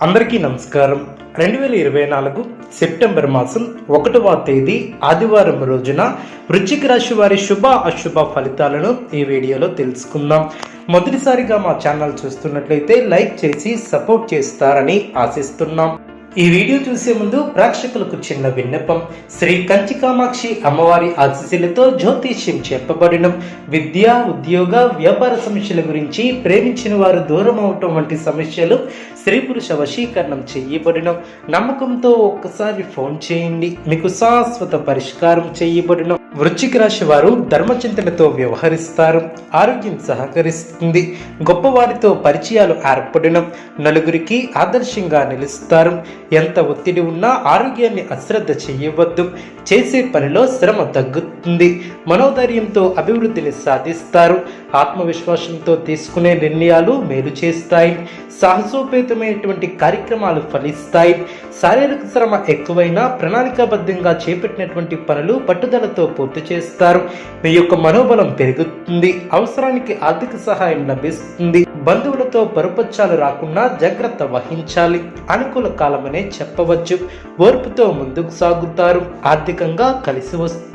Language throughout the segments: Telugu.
అందరికీ నమస్కారం. రెండు వేల ఇరవై నాలుగు సెప్టెంబర్ మాసం ఒకటవ తేదీ ఆదివారం రోజున వృశ్చిక రాశి వారి శుభ అశుభ ఫలితాలను ఈ వీడియోలో తెలుసుకుందాం. మొదటిసారిగా మా ఛానల్ చూస్తున్నట్లయితే లైక్ చేసి సపోర్ట్ చేస్తారని ఆశిస్తున్నాం. ఈ వీడియో చూసే ముందు ప్రేక్షకులకు చిన్న విన్నపం. శ్రీ కంచి కామాక్షి అమ్మవారి ఆశీస్సులతో జ్యోతిష్యం చెప్పబడిన. విద్య ఉద్యోగ వ్యాపార సమస్యల గురించి ప్రేమించిన వారు దూరం అవటం వంటి సమస్యలు స్త్రీ పురుష వశీకరణం చేయబడిన. నమ్మకంతో ఒక్కసారి ఫోన్ చేయండి. మీకు శాశ్వత పరిష్కారం చేయబడిన. వృశ్చిక రాశి వారు ధర్మచింతనతో వ్యవహరిస్తారు. ఆరోగ్యం సహకరిస్తుంది. గొప్పవారితో పరిచయాలు ఏర్పడిన. నలుగురికి ఆదర్శంగా నిలుస్తారు. ఎంత ఒత్తిడి ఉన్నా ఆరోగ్యాన్ని అశ్రద్ధ చేయవద్దు. చేసే పనిలో శ్రమ తగ్గుతుంది. మనోధైర్యంతో అభివృద్ధిని సాధిస్తారు. ఆత్మవిశ్వాసంతో తీసుకునే నిర్ణయాలు మేలు చేస్తాయి. సాహసోపేతమైనటువంటి కార్యక్రమాలు ఫలిస్తాయి. శారీరక శ్రమ ఎక్కువైనా ప్రణాళికాబద్ధంగా చేపట్టినటువంటి పనులు పట్టుదలతో పూర్తి చేస్తారు. మీ యొక్క మనోబలం పెరుగుతుంది. అవసరానికి ఆర్థిక సహాయం లభిస్తుంది. బంధువులతో పరుపచ్చాలు రాకుండా జాగ్రత్త వహించాలి. అనుకూల కాలమనే చెప్పవచ్చు. ఓర్పుతో ముందుకు సాగుతారు. ఆర్థికంగా కలిసి వస్తుంది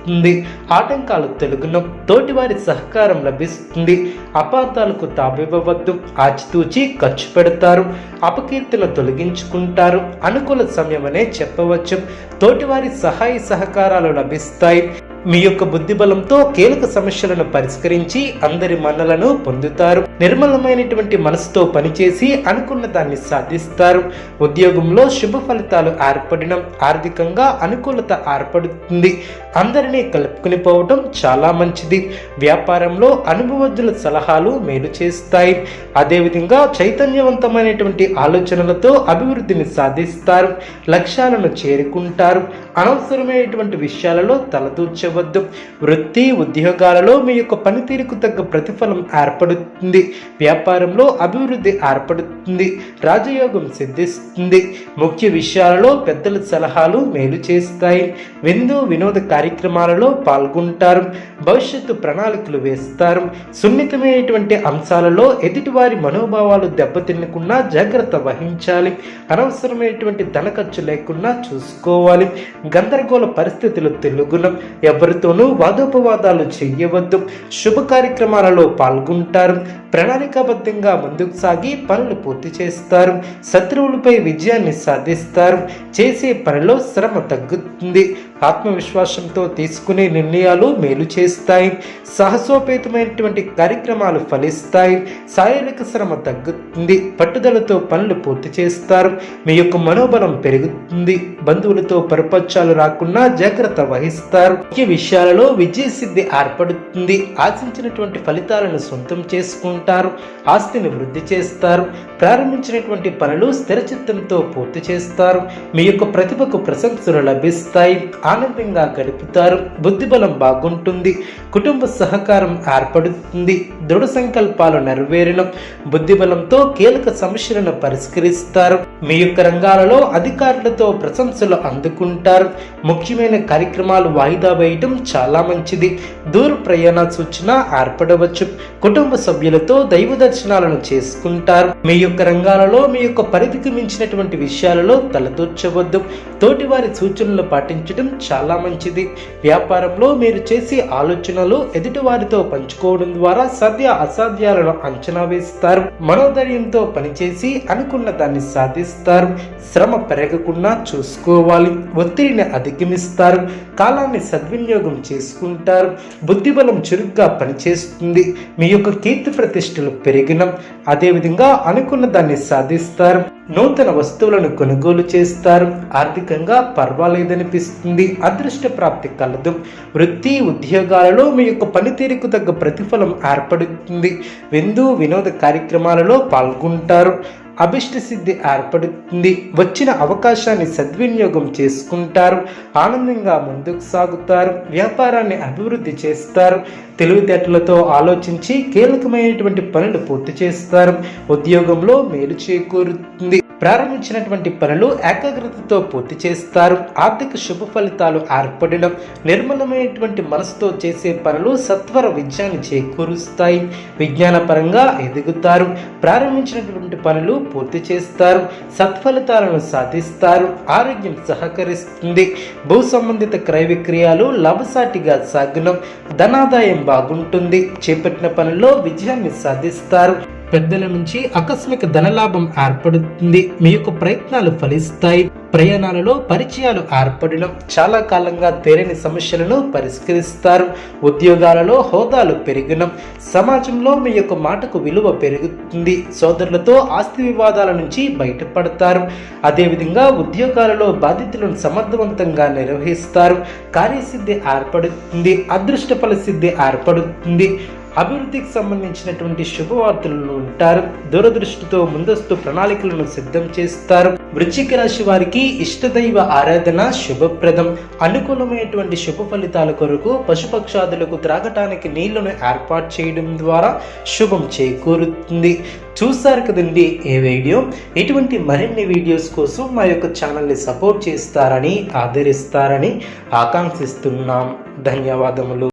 ఆటంకాలు తెలుగును తోటివారి సహకారం లభిస్తుంది. అపార్థాలకు తావివ్వవద్దు. ఆచితూచి ఖర్చు పెడతారు. అపకీర్తిని తొలగించుకుంటారు. అనుకూల సమయమనే చెప్పవచ్చు. తోటివారి సహాయ సహకారాలు లభిస్తాయి. మీ యొక్క బుద్ధిబలంతో కీలక సమస్యలను పరిష్కరించి అందరి మన్నలను పొందుతారు. నిర్మలమైనటువంటి మనసుతో పనిచేసి అనుకున్న దాన్ని సాధిస్తారు. ఉద్యోగంలో శుభ ఫలితాలు ఏర్పడిన ఆర్థికంగా అనుకూలత ఏర్పడుతుంది. అందరినీ కలుపుకుని కలుపుకునిపోవటం చాలా మంచిది. వ్యాపారంలో అనుభవజ్ఞుల సలహాలు మేలు చేస్తాయి. అదేవిధంగా చైతన్యవంతమైనటువంటి ఆలోచనలతో అభివృద్ధిని సాధిస్తారు. లక్ష్యాలను చేరుకుంటారు. అనవసరమైనటువంటి విషయాలలో తలదూర్చవద్దు. వృత్తి ఉద్యోగాలలో మీ యొక్క పనితీరుకు తగ్గ ప్రతిఫలం ఏర్పడుతుంది. వ్యాపారంలో అభివృద్ధి ఏర్పడుతుంది. రాజయోగం సిద్ధిస్తుంది. ముఖ్య విషయాలలో పెద్దల సలహాలు మేలు చేస్తాయి. విందు వినోద కార్యక్రమాలు కార్యక్రమాలలో పాల్గొంటారు. భవిష్యత్తు ప్రణాళికలు వేస్తారు. సున్నితమైనటువంటి అంశాలలో ఎదుటివారి మనోభావాలు దెబ్బతిన్నకుండా జాగ్రత్త వహించాలి. అనవసరమైనటువంటి ధన ఖర్చు లేకుండా చూసుకోవాలి. గందరగోళ పరిస్థితులు తెలుగున ఎవరితోనూ వాదోపవాదాలు చేయవద్దు. శుభ కార్యక్రమాలలో పాల్గొంటారు. ప్రణాళికాబద్ధంగా ముందుకు సాగి పనులు పూర్తి చేస్తారు. శత్రువులపై విజయాన్ని సాధిస్తారు. చేసే పనిలో శ్రమ తగ్గుతుంది. ఆత్మవిశ్వాసంతో తీసుకునే నిర్ణయాలు మేలు చేస్తాయి. సాహసోపేతమైనటువంటి కార్యక్రమాలు ఫలిస్తాయి. శారీరక శ్రమ తగ్గుతుంది. పట్టుదలతో పనులు పూర్తి చేస్తారు. మీ యొక్క మనోబలం పెరుగుతుంది. బంధువులతో పరిపక్షాలు రాకుండా జాగ్రత్త వహిస్తారు. ముఖ్య విషయాలలో విజయసిద్ధి ఏర్పడుతుంది. ఆశించినటువంటి ఫలితాలను సొంతం చేసుకుంటారు. ఆస్తిని వృద్ధి చేస్తారు. ప్రారంభించినటువంటి పనులు స్థిరచిత్తంతో పూర్తి చేస్తారు. మీ యొక్క ప్రతిభకు ప్రశంసలు లభిస్తాయి. ఆనందంగా గడుపుతారు. బుద్ధిబలం బాగుంటుంది. కుటుంబ సహకారం ఏర్పడుతుంది. దృఢ సంకల్పాలు నెరవేరడం. బుద్ధిబలంతో కీలక సమస్యలను పరిష్కరిస్తారు. మీ యొక్క రంగాలలో అధికారులతో ప్రశంసలు అందుకుంటారు. ముఖ్యమైన కార్యక్రమాలు వాయిదా వేయటం చాలా మంచిది. దూర ప్రయాణ సూచన ఏర్పడవచ్చు. కుటుంబ సభ్యులతో దైవ దర్శనాలను చేసుకుంటారు. మీ యొక్క రంగాలలో మీ యొక్క పరిధికి మించినటువంటి విషయాలలో తలదూర్చవద్దు. తోటివారి సూచనలు పాటించడం చాలా మంచిది. వ్యాపారంలో మీరు చేసే ఆలోచనలు ఎదుటివారితో పంచుకోవడం ద్వారా సద్య అసాధ్యాలను అంచనా వేస్తారు. మనోధైర్యంతో పనిచేసి అనుకున్న దాన్ని సాధిస్తారు. శ్రమ పెరగకుండా చూసుకోవాలి. ఒత్తిడిని అధిగమిస్తారు. కాలాన్ని సద్వినియోగం చేసుకుంటారు. బుద్ధిబలం చురుగ్గా పనిచేస్తుంది. మీ యొక్క కీర్తి ప్రతిష్టలు పెరిగిన అదేవిధంగా అనుకున్న దాన్ని సాధిస్తారు. నూతన వస్తువులను కొనుగోలు చేస్తారు. ఆర్థికంగా పర్వాలేదనిపిస్తుంది. అదృష్ట ప్రాప్తి కలదు. వృత్తి ఉద్యోగాలలో మీ యొక్క పనితీరుకు తగ్గ ప్రతిఫలం ఏర్పడుతుంది. విందు వినోద కార్యక్రమాలలో పాల్గొంటారు. అభిష్ట సిద్ధి ఏర్పడుతుంది. వచ్చిన అవకాశాన్ని సద్వినియోగం చేసుకుంటారు. ఆనందంగా ముందుకు సాగుతారు. వ్యాపారాన్ని అభివృద్ధి చేస్తారు. తెలివితేటలతో ఆలోచించి కీలకమైనటువంటి పనులు పూర్తి చేస్తారు. ఉద్యోగంలో మేలు చేకూరుతుంది. ప్రారంభించినటువంటి పనులు ఏకాగ్రతతో పూర్తి చేస్తారు. ఆర్థిక శుభ ఫలితాలు ఏర్పడడం నిర్మలమైనటువంటి మనసుతో చేసే పనులు సత్వర విజయాన్ని చేకూరుస్తాయి. విజ్ఞానపరంగా ఎదుగుతారు. ప్రారంభించినటువంటి పనులు పూర్తి చేస్తారు. సత్ఫలితాలను సాధిస్తారు. ఆరోగ్యం సహకరిస్తుంది. భూ సంబంధిత క్రయ విక్రయాలు లాభసాటిగా సాగునం ధనాదాయం బాగుంటుంది. చేపట్టిన పనుల్లో విజయాన్ని సాధిస్తారు. పెద్దల నుంచి ఆకస్మిక ధనలాభం ఏర్పడుతుంది. మీ యొక్క ప్రయత్నాలు ఫలిస్తాయి. ప్రయాణాలలో పరిచయాలు ఏర్పడడం చాలా కాలంగా తేలిని సమస్యలను పరిష్కరిస్తారు. ఉద్యోగాలలో హోదాలు పెరగడం సమాజంలో మీ యొక్క మాటకు విలువ పెరుగుతుంది. సోదరులతో ఆస్తి వివాదాల నుంచి బయటపడతారు. అదేవిధంగా ఉద్యోగాలలో బాధ్యతలను సమర్థవంతంగా నిర్వహిస్తారు. కార్యసిద్ధి ఏర్పడుతుంది. అదృష్ట ఫలసిద్ధి ఏర్పడుతుంది. అభివృద్ధికి సంబంధించినటువంటి శుభవార్తలను ఉంటారు. దూరదృష్టితో ముందస్తు ప్రణాళికలను సిద్ధం చేస్తారు. వృశ్చిక రాశి వారికి ఇష్టదైవ ఆరాధన శుభప్రదం. అనుకూలమైనటువంటి శుభ ఫలితాల కొరకు పశుపక్షాదులకు త్రాగటానికి నీళ్ళను ఏర్పాటు చేయడం ద్వారా శుభం చేకూరుతుంది. చూస్తారు కదండి ఏ వీడియో? ఇటువంటి మరిన్ని వీడియోస్ కోసం మా యొక్క ఛానల్ని సపోర్ట్ చేస్తారని ఆదరిస్తారని ఆకాంక్షిస్తున్నాం. ధన్యవాదములు.